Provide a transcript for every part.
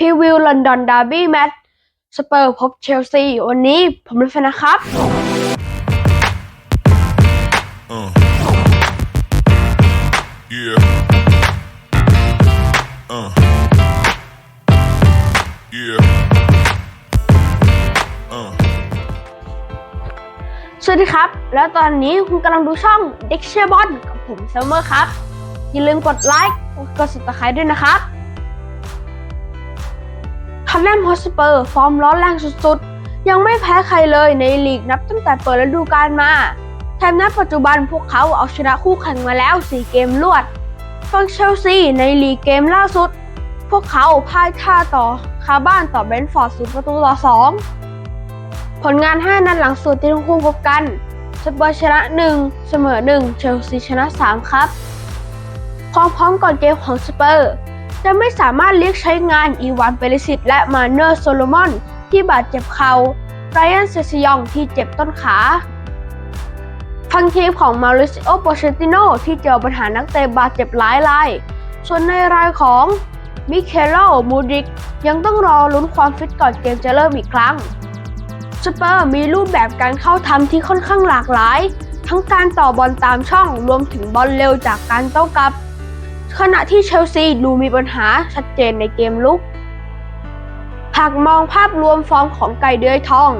วิวลอนดอนดาร์บี้แมตช์สเปอร์พบเชลซี วันนี้ผมเป็นแฟนนะครับ Uh. Yeah. Uh. Yeah. Uh. สวัสดีครับ แล้วตอนนี้คุณกำลังดูช่องเด็กเชียร์บอลกับผมเซมเมอร์ครับ อย่าลืมกดไลค์กด subscribe ด้วยนะครับ ทนแนมฮอสเปอร์ฟอร์มร้อนแรงสุดๆ ยังไม่แพ้ใครเลยในลีกนับตั้งแต่เปิดฤดูกาลมา แถมณปัจจุบันพวกเขาเอาชนะคู่แข่งมาแล้ว 4 เกมรวดฝั่งเชลซีในลีกเกมล่าสุด พวกเขาพ่ายท่าต่อคาบ้านต่อเบรนท์ฟอร์ด0ประตูต่อ 2 ผลงาน 5 นัดหลังสุดที่ทั้งคู่พบกันสเปอร์ชนะ 1 เสมอ 1 เชลซีชนะ 3 ครับ ความพร้อมก่อนเกมของสเปอร์ จะไม่สามารถเรียกใช้งานอีวานเปริสิตและมาเนอร์โซโลมอน ที่บาดเจ็บเขา่าไรอันเซซิยองที่เจ็บต้นขาทางทีมของมาริซิโอโปเชติโนที่เจอปัญหานักเตะบาดเจ็บหลายราย ส่วนในรายของมิเคโลมูดริกยังต้องรอลุ้นความฟิตก่อนเกมจะเริ่มอีกครั้ง สเปอร์มีรูปแบบการเข้าทำที่ค่อนข้างหลากหลาย ทั้งการต่อบอลตามช่องรวมถึงบอลเร็วจากการโต้กลับ ขณะที่เชลซีดูมีปัญหาชัดเจนในเกมลุก หากมองภาพรวมฟอร์มของไก่เดือยทอง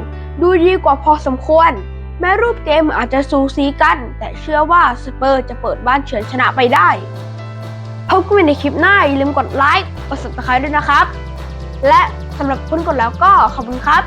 ดูดีกว่าพอสมควร แม้รูปเกมอาจจะสูสีกัน แต่เชื่อว่าสเปอร์จะเปิดบ้านเฉือนชนะไปได้พบกันในคลิปหน้า อย่าลืมกดไลค์ กด subscribe ด้วยนะครับ และสำหรับคุณกดแล้วก็ขอบคุณครับ